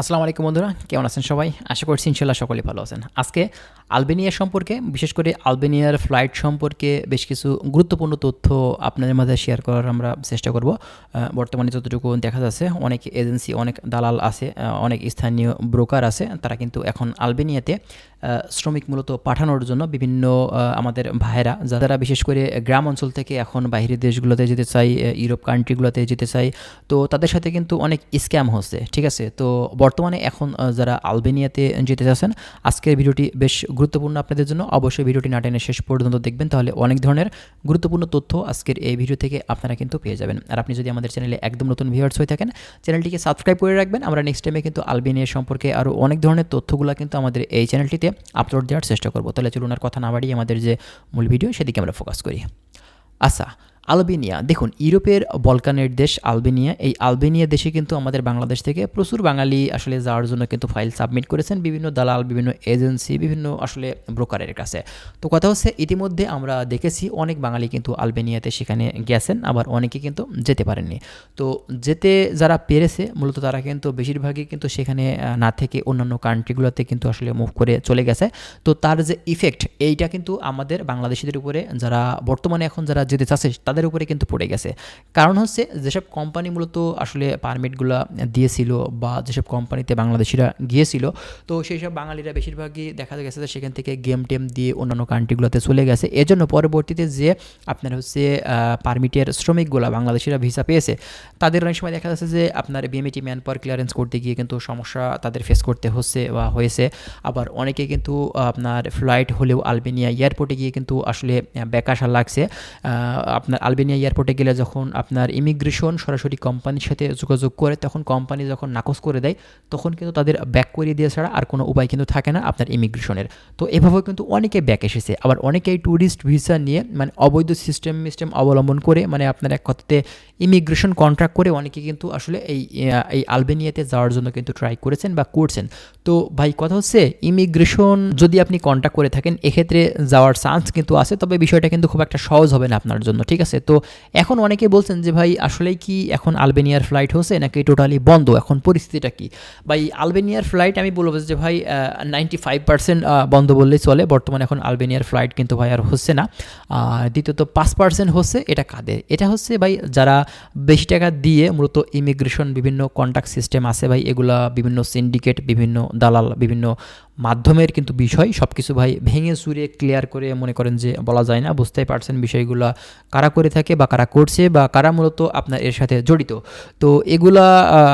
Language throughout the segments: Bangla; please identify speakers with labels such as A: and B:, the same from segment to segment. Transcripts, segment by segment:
A: আসসালামু আলাইকুম বন্ধুরা, কেমন আছেন সবাই? আশা করছি ইনশাল্লাহ সকলেই ভালো আছেন। আজকে আলবেনিয়া সম্পর্কে, বিশেষ করে আলবেনিয়ার ফ্লাইট সম্পর্কে বেশ কিছু গুরুত্বপূর্ণ তথ্য আপনাদের মাঝে শেয়ার করার আমরা চেষ্টা করব। বর্তমানে যতটুকু দেখা যাচ্ছে, অনেক এজেন্সি অনেক দালাল আছে অনেক স্থানীয় ব্রোকার আছে, তারা কিন্তু এখন আলবেনিয়াতে শ্রমিক মূলত পাঠানোর জন্য বিভিন্ন আমাদের ভাইয়েরা, যারা বিশেষ করে গ্রাম অঞ্চল থেকে এখন বাইরের দেশগুলোতে যেতে চাই ইউরোপ কান্ট্রিগুলোতে যেতে চাই তো তাদের সাথে কিন্তু অনেক স্ক্যাম হচ্ছে, ঠিক আছে? তো বর্তমানে এখন যারা আলবেনিয়াতে যেতে চাচ্ছেন, আজকের ভিডিওটি বেশ গুরুত্বপূর্ণ আপনাদের জন্য। অবশ্যই ভিডিওটি না টেনে শেষ পর্যন্ত দেখবেন, তাহলে অনেক ধরনের গুরুত্বপূর্ণ তথ্য আজকের এই ভিডিও থেকে আপনারা কিন্তু পেয়ে যাবেন। আর আপনি যদি আমাদের চ্যানেলে একদম নতুন ভিউয়ার্স হয়ে থাকেন, চ্যানেলটিকে সাবস্ক্রাইব করে রাখবেন। আমরা নেক্সট টাইমে কিন্তু আলবেনিয়া সম্পর্কে আরও অনেক ধরনের তথ্যগুলো কিন্তু আমাদের এই চ্যানেলটিতে আপলোড দেওয়ার চেষ্টা করব। তাহলে চলুন আর কথা না বাড়িয়ে আমাদের যে মূল ভিডিও সেদিকে আমরা ফোকাস করি। আচ্ছা আলবেনিয়া। দেখুন, ইউরোপের বলকানের দেশ আলবেনিয়া। এই আলবেনিয়া দেশে কিন্তু আমাদের বাংলাদেশ থেকে প্রচুর বাঙালি আসলে যাওয়ার জন্য কিন্তু ফাইল সাবমিট করেছেন বিভিন্ন দালাল, বিভিন্ন এজেন্সি, বিভিন্ন আসলে ব্রোকারের কাছে। তো কথা হচ্ছে, ইতিমধ্যে আমরা দেখেছি অনেক বাঙালি কিন্তু আলবেনিয়াতে সেখানে গেছেন, আবার অনেকে কিন্তু যেতে পারেননি। তো যেতে যারা পেরেছে, মূলত তারা কিন্তু বেশিরভাগই কিন্তু সেখানে না থেকে অন্যান্য কান্ট্রিগুলোতে কিন্তু আসলে মুভ করে চলে গেছে। তো তার যে ইফেক্ট এইটা কিন্তু আমাদের বাংলাদেশিদের উপরে, যারা বর্তমানে এখন যারা যেতে চাচ্ছে তাদের উপরে কিন্তু পড়ে গেছে। কারণ হচ্ছে যেসব কোম্পানি মূলত আসলে পারমিটগুলো দিয়েছিল বা যেসব কোম্পানিতে বাংলাদেশিরা গিয়েছিল, তো সেই সব বাঙালিরা বেশিরভাগই দেখা গেছে যে সেখান থেকে গেম টেম দিয়ে অন্যান্য কান্ট্রিগুলোতে চলে গেছে। এজন্য পরবর্তীতে যে আপনার হচ্ছে পারমিটের শ্রমিকগুলো বাংলাদেশিরা ভিসা পেয়েছে, তাদের অনেক সময় দেখা যাচ্ছে যে আপনার বিএমএটি ম্যান পাওয়ার ক্লিয়ারেন্স করতে গিয়ে কিন্তু সমস্যা তাদের ফেস করতে হচ্ছে বা হয়েছে। আবার অনেকে কিন্তু আপনার ফ্লাইট হলেও আলবেনিয়া এয়ারপোর্টে গিয়ে কিন্তু আসলে ব্যাক আসা লাগছে। আপনার আলবেনিয়া এয়ারপোর্টে গেলে যখন আপনার ইমিগ্রেশন সরাসরি কোম্পানির সাথে যোগাযোগ করে, তখন কোম্পানি যখন নাকচ করে দেয়, তখন কিন্তু তাদের ব্যাক করিয়ে দিয়ে ছাড়া আর কোনো উপায় কিন্তু থাকে না আপনার ইমিগ্রেশনের। তো এভাবেও কিন্তু অনেকে ব্যাক এসেছে। আবার অনেকেই ট্যুরিস্ট ভিসা নিয়ে মানে অবৈধ সিস্টেম মিস্টেম অবলম্বন করে মানে আপনার এক কথাতে ইমিগ্রেশন কন্ট্রাক্ট করে অনেকে কিন্তু আসলে এই এই আলবেনিয়াতে যাওয়ার জন্য কিন্তু ট্রাই করেছেন বা করছেন। তো ভাই, কথা হচ্ছে ইমিগ্রেশন যদি আপনি কন্ট্যাক্ট করে থাকেন, এক্ষেত্রে যাওয়ার চান্স কিন্তু আছে, তবে বিষয়টা কিন্তু খুব একটা সহজ হবে না আপনার জন্য, ঠিক আছে? তো এখন অনেকে বলছেন যে, ভাই, আসলেই কি এখন আলবেনিয়ার ফ্লাইট হচ্ছে নাকি টোটালি বন্ধ? এখন পরিস্থিতিটা কি? ভাই, আলবেনিয়ার ফ্লাইট আমি বলব যে, ভাই নাইনটি ফাইভ পার্সেন্ট বন্ধ বললেই চলে। বর্তমানে এখন আলবেনিয়ার ফ্লাইট কিন্তু ভাই আর হচ্ছে না। দ্বিতীয়ত পাঁচ পার্সেন্ট হচ্ছে, এটা কাদের? এটা হচ্ছে, ভাই, যারা বেশি টাকা দিয়ে মূলত ইমিগ্রেশন বিভিন্ন কন্ট্যাক্ট সিস্টেম আছে, ভাই, এগুলা বিভিন্ন সিন্ডিকেট বিভিন্ন দালাল, বিভিন্ন মাধ্যমের কিন্তু বিষয়। সব কিছু ভাই ভেঙে চুরে ক্লিয়ার করে মনে করেন যে, বলা যায় না, বুঝতেই পারছেন বিষয়গুলো কারা করে থাকে বা কারা করছে বা কারা মূলত আপনার এর সাথে জড়িত। তো এগুলা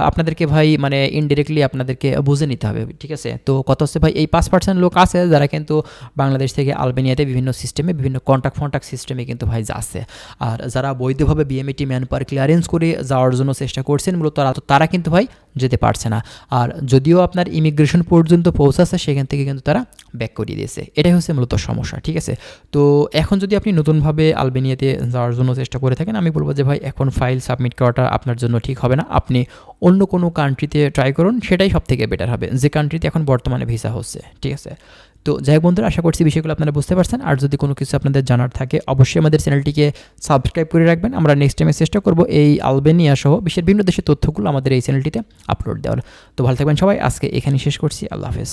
A: আপনাদেরকে ভাই মানে ইনডিরেক্টলি আপনাদেরকে বুঝে নিতে হবে, ঠিক আছে? তো কত হচ্ছে ভাই, এই পাঁচ পার্সেন্ট লোক আছে যারা কিন্তু বাংলাদেশ থেকে আলবেনিয়াতে বিভিন্ন সিস্টেমে বিভিন্ন কন্ট্যাক্ট ফন্ট্যাক্ট সিস্টেমে কিন্তু ভাই যাচ্ছে। আর যারা বৈধভাবে বিএমএটি ম্যান পাওয়ার ক্লিয়ারেন্স করে যাওয়ার জন্য চেষ্টা করছেন, মূলত তারা তারা কিন্তু ভাই যেতে পারছে না। আর যদিও আপনার ইমিগ্রেশন পর্যন্ত পৌঁছাচ্ছে, সেখান থেকে কিন্তু তারা ব্যাক করিয়ে দিয়েছে। এটাই হচ্ছে মূলত সমস্যা, ঠিক আছে? তো এখন যদি আপনি নতুনভাবে আলবেনিয়াতে যাওয়ার জন্য চেষ্টা করে থাকেন, আমি বলব যে ভাই, এখন ফাইল সাবমিট করাটা আপনার জন্য ঠিক হবে না। আপনি অন্য কোনো কান্ট্রিতে ট্রাই করুন, সেটাই সব থেকে বেটার হবে। যে কান্ট্রিতে এখন বর্তমানে ভিসা হচ্ছে, ঠিক আছে? তো যাই বন্ধুরা, আশা করছি বিষয়গুলো আপনারা বুঝতে পারছেন। আর যদি কোনো কিছু আপনাদের জানার থাকে, অবশ্যই আমাদের চ্যানেলটিকে সাবস্ক্রাইব করে রাখবেন। আমরা নেক্সট টাইমে চেষ্টা করব এই আলবেনিয়া সহ বিশ্বের বিভিন্ন দেশের তথ্যগুলো আমাদের এই চ্যানেলটিতে আপলোড দেওয়ার। তো ভালো থাকবেন সবাই। আজকে এখানে শেষ করছি। আল্লাহ হাফেজ।